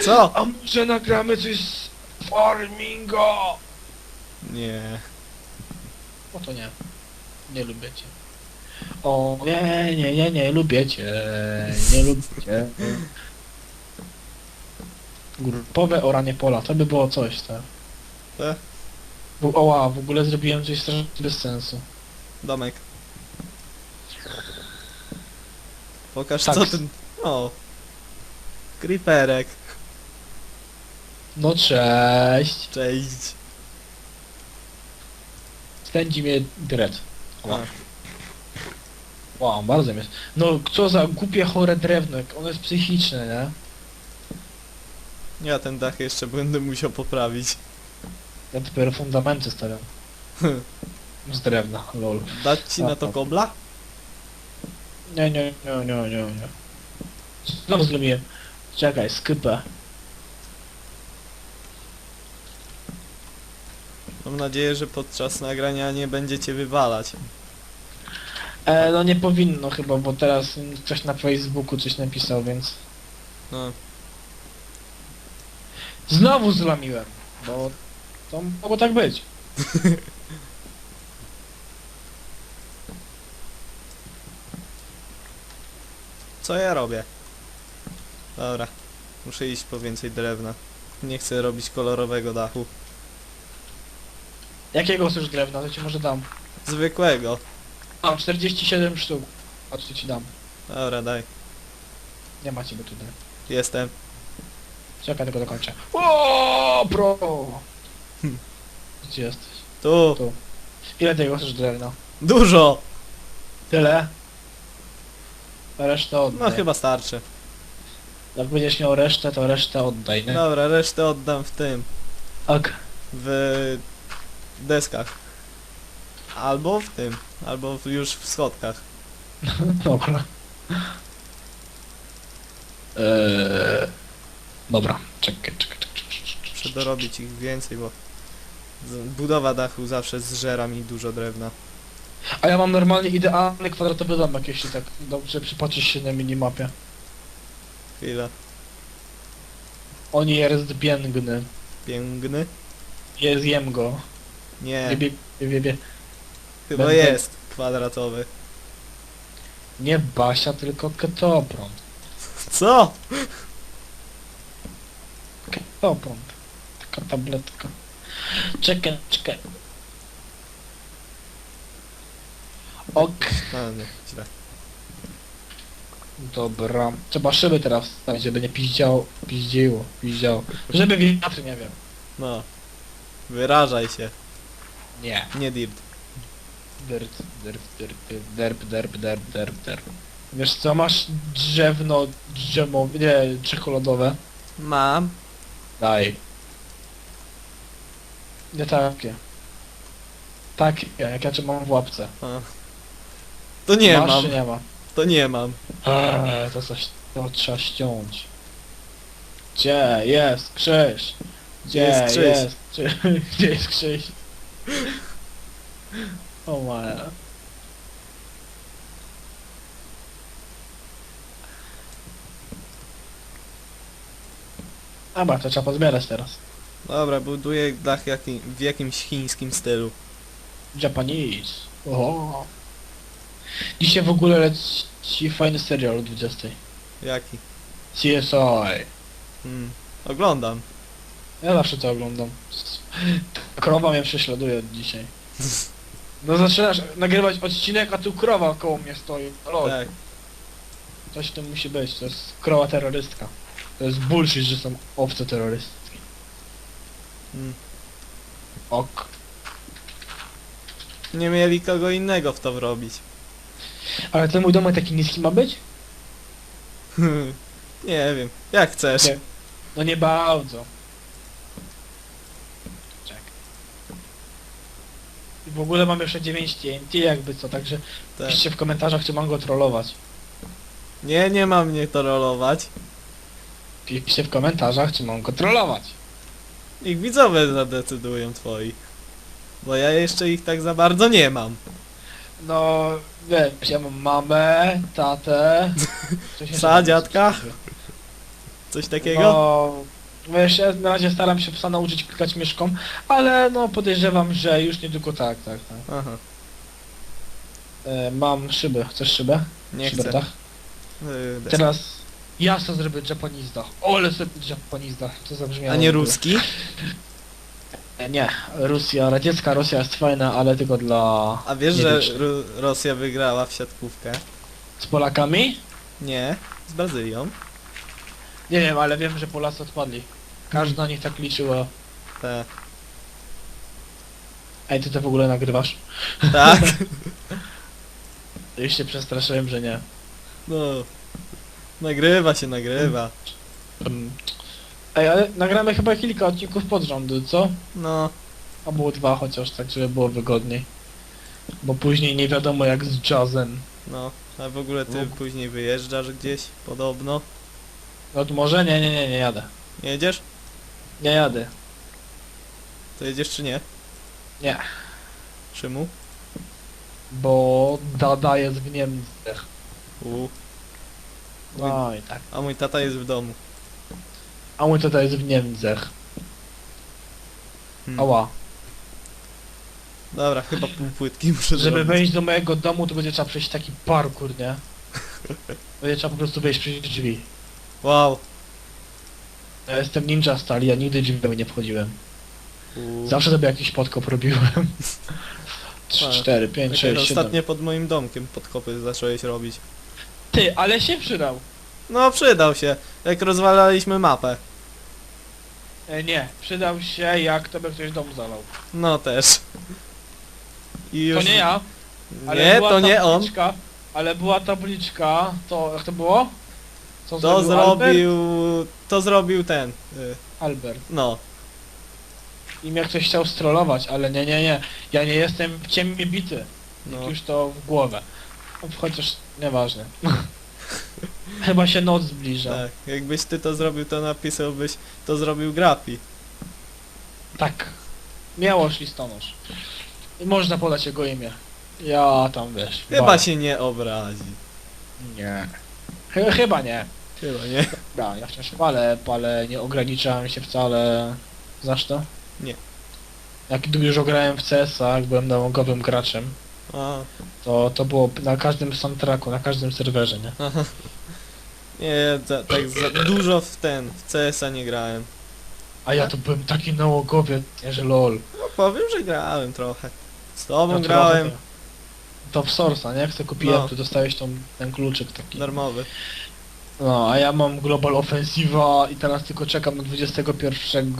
Co? A może nagramy coś z farminga? Nie. O to nie. Nie lubię cię. O nie, nie, nie, nie lubię cię. Nie lubię cię. Grupowe oranie pola, to by było coś, tak? Tak? Bu- Oła, w ogóle zrobiłem coś strasznie bez sensu. Domek. Pokaż Tak. co ten... O. Creeperek. No cześć. Cześć. Spędzi mnie dread. A. Wow, bardzo jest. No co za głupie chore drewno, ono jest psychiczne, nie? Ja ten dach jeszcze będę musiał poprawić. Ja dopiero fundamenty stawiam. Z drewna, lol. Dać ci na to kobla? Nie, nie, nie, nie, nie, nie. Znowu zrobiłem. Czekaj, skypę. Mam nadzieję, że podczas nagrania nie będziecie wywalać. E, no nie powinno chyba, bo teraz ktoś na Facebooku coś napisał, więc... No. Znowu zlamiłem, bo to mogło tak być. Co ja robię? Dobra. Muszę iść po więcej drewna. Nie chcę robić kolorowego dachu. Jakiego chcesz drewna, to ci może dam. Zwykłego. Mam 47 sztuk. Patrz, co ci dam. Dobra, daj. Nie ma ciebie tutaj. Jestem. Czekaj, tylko dokończę. O, pro! Hmm. Gdzie jesteś? Tu. Tu. Ile tego chcesz drewna? Dużo! Tyle? Resztę oddaj. No chyba starczy. Jak będziesz miał resztę, to resztę oddaj, nie? Dobra, resztę oddam w tym. Ok. W deskach. Albo w tym. Albo w, już w schodkach. Dobra. Eee, dobra, czekaj, czekaj, czekaj. Muszę dorobić ich więcej, bo budowa dachu zawsze zżera mi dużo drewna. A ja mam normalnie idealny kwadratowy domek, jeśli tak dobrze przypatrzysz się na minimapie. Chwila. On jest bięgny. Piękny? Jest jem go. Nie, Nie, bie, bie, bie. chyba będę- jest kwadratowy. nie Basia, tylko ketoprąd. Co? Ketoprąd. Taka tabletka. Czekaj, czekaj. Ok. A, nie, źle. Dobra. Trzeba szyby teraz wstawić, żeby nie piździało, piździło, piździało. Żeby wiatr nie wiem. No. Wyrażaj się. Nie. Nie dirt. Dyrt, dyrt, dyrt, derp, derp, derp, derp, derp. Wiesz co, masz drzewno, drzewo, nie, czekoladowe? Mam. Daj. Nie takie. Takie, jak ja cię mam w łapce. A. To nie Masz mam. czy nie ma? To nie mam. Eee, to coś, to trzeba ściąć. Gdzie jest krzyż? Gdzie Jest krzyż. jest krzyż? Gdzie jest krzyż? O maja. Dobra, to trzeba pozbierać teraz. Dobra, buduję dach jaki, w jakimś chińskim stylu. Japanese. Oho. Dzisiaj w ogóle leci fajny serial o 20. Jaki? CSI. Hmm. Oglądam. Ja zawsze to oglądam. Krowa mnie prześladuje od dzisiaj. No zaczynasz nagrywać odcinek, a tu krowa koło mnie stoi. Lol, Tak. coś tym musi być. To jest krowa terrorystka. To jest bullshit, że są owce terrorystki. Hmm. Ok. Nie mieli kogo innego w to wrobić. Ale ten mój domek taki niski ma być? nie wiem. Jak chcesz. Nie. No nie bardzo. Czek. I w ogóle mam jeszcze 9 TNT jakby co, także Tak. piszcie w komentarzach, czy mam go trollować. Nie, nie ma mnie to rolować. Piszcie w komentarzach, czy mam go trollować. Ich widzowie zadecydują twoi. Bo ja jeszcze ich tak za bardzo nie mam. No, wiesz, ja mam mamę, tatę... mam, dziadka? coś takiego. Coś takiego? No, wiesz, ja na razie staram się psa nauczyć klikać myszką, ale no podejrzewam, że już niedługo tak, tak, tak. Aha, E, mam szybę, chcesz szybę? nie Szybę, chcę. tak? Yy, bez- Teraz ja chcę zrobić Japanizda. O, ale sobie Japanizda, to zabrzmiało. A nie ruski? E, Nie, Rosja, radziecka Rosja jest fajna, ale tylko dla... A wiesz, że Ru Rosja wygrała w siatkówkę? Z Polakami? Nie, z Brazylią. Nie wiem, ale wiem, że Polacy odpadli. Każdy na nich tak liczyła. Te. Ej, ty to w ogóle nagrywasz? Tak. Już się przestraszyłem, że nie. No. Nagrywa się, nagrywa. Mm. Ej, ale nagramy chyba kilka odcinków pod rząd, co? No, A było dwa chociaż, tak żeby było wygodniej. Bo później nie wiadomo jak z jazzem. no. A w ogóle ty No. później wyjeżdżasz gdzieś, podobno. No to może nie, nie, nie, nie jadę. Nie jedziesz? Nie jadę. To jedziesz czy nie? Nie. Czemu? Bo Dada jest w Niemczech. U. No i tak. A mój tata jest w domu. A mój tata jest w Niemczech. Hmm. Ała. Dobra, chyba pół płytki muszę Żeby zrobić. wejść do mojego domu, to będzie trzeba przejść taki parkour, nie? Będzie trzeba po prostu wejść przez drzwi. Wow. Ja jestem ninja stali, ja nigdy drzwi nie wchodziłem. U. Zawsze sobie jakiś podkop robiłem. Trzy, Tak. cztery, pięć, Tak sześć, jak siedem. ostatnio pod moim domkiem podkopy zacząłeś robić. Ty, ale się przydał. No przydał się, jak rozwalaliśmy mapę. E, nie, przydał się jak tobie ktoś dom zalał. No też. I już... To nie ja, ale Nie, była to nie on. tabliczka, Ale była tabliczka, to jak to było? Co To zrobił. To zrobił ten. y, Albert? No. I mnie ktoś chciał strollować, ale nie, nie, nie. Ja nie jestem w ciemnie bity. No. Już to w głowę. Chociaż nieważne. Chyba się noc zbliża. Tak. Jakbyś ty to zrobił, to napisałbyś... To zrobił Grafi. Tak. Miałoż listonosz. I można podać jego imię. Ja tam wiesz. Chyba się nie obrazi. Nie. Chy- Chyba nie. Chyba nie. Ja, ja wciąż palę, palę, nie ograniczałem się wcale. Znasz to? Nie. Jak już grałem w CS-a, jak byłem nałogowym graczem, A, to to było na każdym soundtracku, na każdym serwerze, nie? aha. Nie, za, tak za dużo w ten, w CS-a nie grałem. A ja to byłem taki nałogowiec, nie, że lol. No powiem, że grałem trochę. Z tobą No, grałem, To, to w Source'a, nie? Jak to kupiłem, No. to dostałeś tą, ten kluczyk taki. darmowy. No, a ja mam Global Offensiva i teraz tylko czekam na 21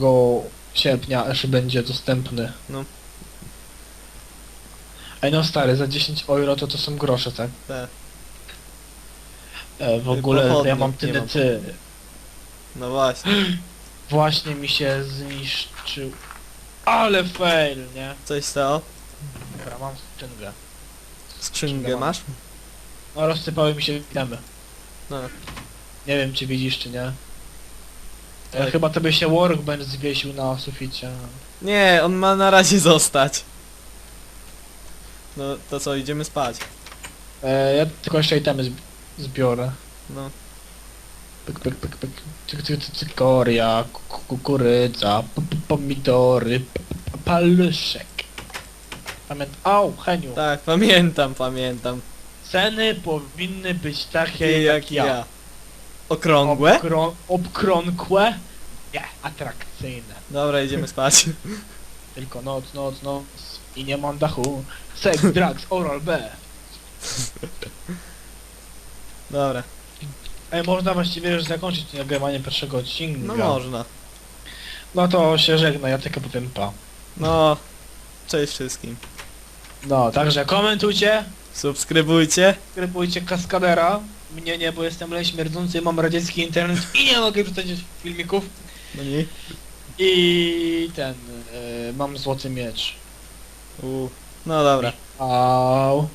sierpnia, aż będzie dostępny. No. Ej no stary, za 10 euro to to są grosze, tak? Te. E, w ogóle ja pochodnie mam nie tyle ty. No właśnie. Właśnie mi się zniszczył. Ale fail, nie? Coś stało? Dobra, mam skrzynkę. Skrzynkę masz? No rozsypały mi się witamy. No. Nie wiem czy widzisz czy nie. Tak. chyba tobie się workbench zwiesił na suficie. Nie, on ma na razie zostać. No to co, idziemy spać. E, ja tylko jeszcze itemy zb zbiorę. No. Pyk, pyk, pyk, pyk. Cyk, cyk, cyk, cykoria, ku- kukurydza, pomidory, paluszek. Pamięt... Au, Heniu. Tak, pamiętam, pamiętam. Ceny powinny być takie Takie jak, ja. Okrągłe? Obkrą obkrągłe, nie, atrakcyjne. Dobra, idziemy spać. Tylko noc, noc, noc i nie mam dachu. Sex, drugs, oral B. Dobra, Ej, można właściwie już zakończyć nagrywanie pierwszego odcinka. no można. No to się żegna, ja tylko powiem pa. No, cześć wszystkim. No, także komentujcie, Subskrybujcie. subskrybujcie Kaskadera. Mnie nie, bo jestem lej śmierdzący, mam radziecki internet i nie mogę wrzucać filmików. No nie. I ten, y, mam złoty miecz. U. No dobra. Au.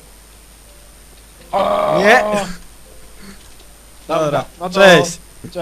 Au. Nie. Dobra, Dobra. no to... Cześć. Cześć.